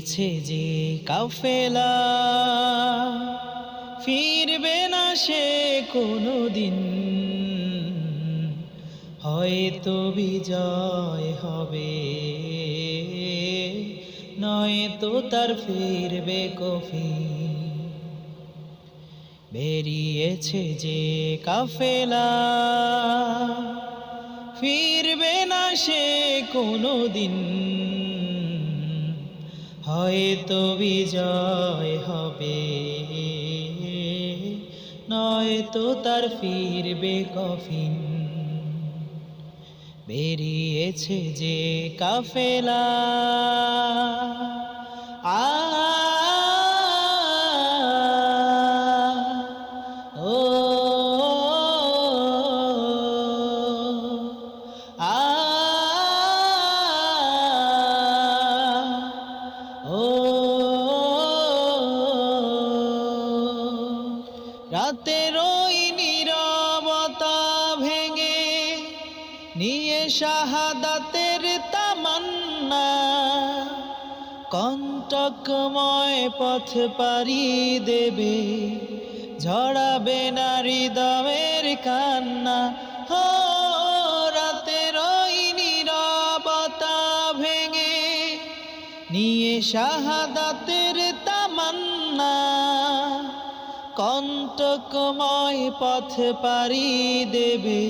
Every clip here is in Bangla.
বেরিয়েছে যে কাফেলা ফিরবে না সে কোনো দিন হয়তো বিজয় হবে, নয়তো তার ফিরবে কফি বেরিয়েছে যে কাফেলা ফিরবে না সে কোনো দিন হয়তো বিজয় হবে। নয়তো তার ফিরবে কফিন। বেরিয়েছে যে কাফেলা। আ রাতের ওই নীরবতা ভেঙে, নিয়ে শাহাদাতের তামান্না। কণ্টকময় পথ পারি দেবে, ঝড়াবে না হৃদয়ের কান্না। হো রাতের ওই নীরবতা ভেঙে, নিয়ে শাহাদাতের তামান্না। কণ্টকময় পথ পারি দেবে,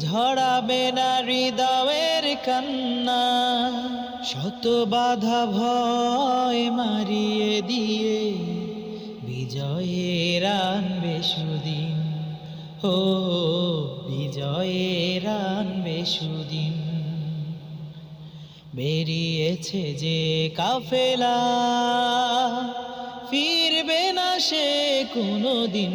ঝড়াবে না হৃদয়ের কান্না। শত বাধা ভয় মারিয়ে দিয়ে বিজয়ের আনবে সুদিন। ও, বিজয়ের আনবে সুদিন। বেরিয়েছে যে কাফেলা ফিরবে না সে কোনো দিন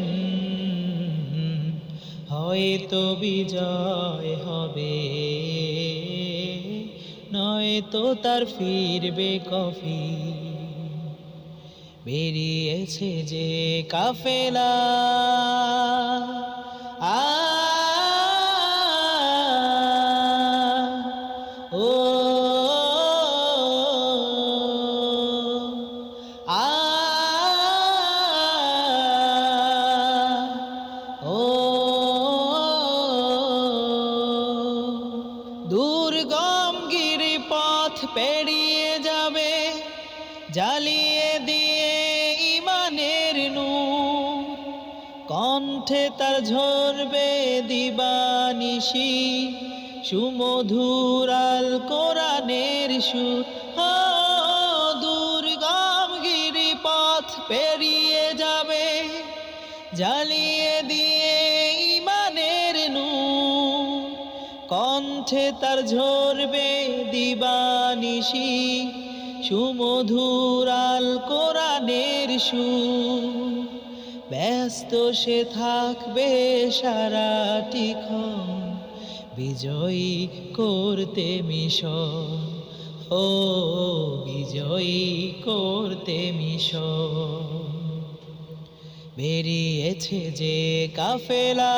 হয়তো বিজয় হবে, নয়তো তার ফিরবে কফি বেরিয়েছে যে কাফেলা, আ পথ পেরিয়ে যাবে, জ্বালিয়ে দিয়ে ইমানের নূর। কণ্ঠে তার ঝরবে দিবানিশি সুমধুরাল কোরআনের সুর। দুর্গম গিরি পথ পেরিয়ে যাবে, জ্বালিয়ে কণ্ঠে তার ঝরবে দিবানিশি সুমধুরাল কোরআনের সুর। ব্যস্ত সে থাকবে সারাটি বিজয়ী করতে মিশন ও বিজয়ী করতে মিশন বেরিয়েছে যে কাফেলা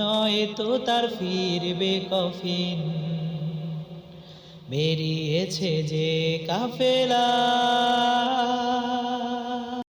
নয়তো তার ফিরবে কফিন। বেরিয়েছে যে কাফেলা।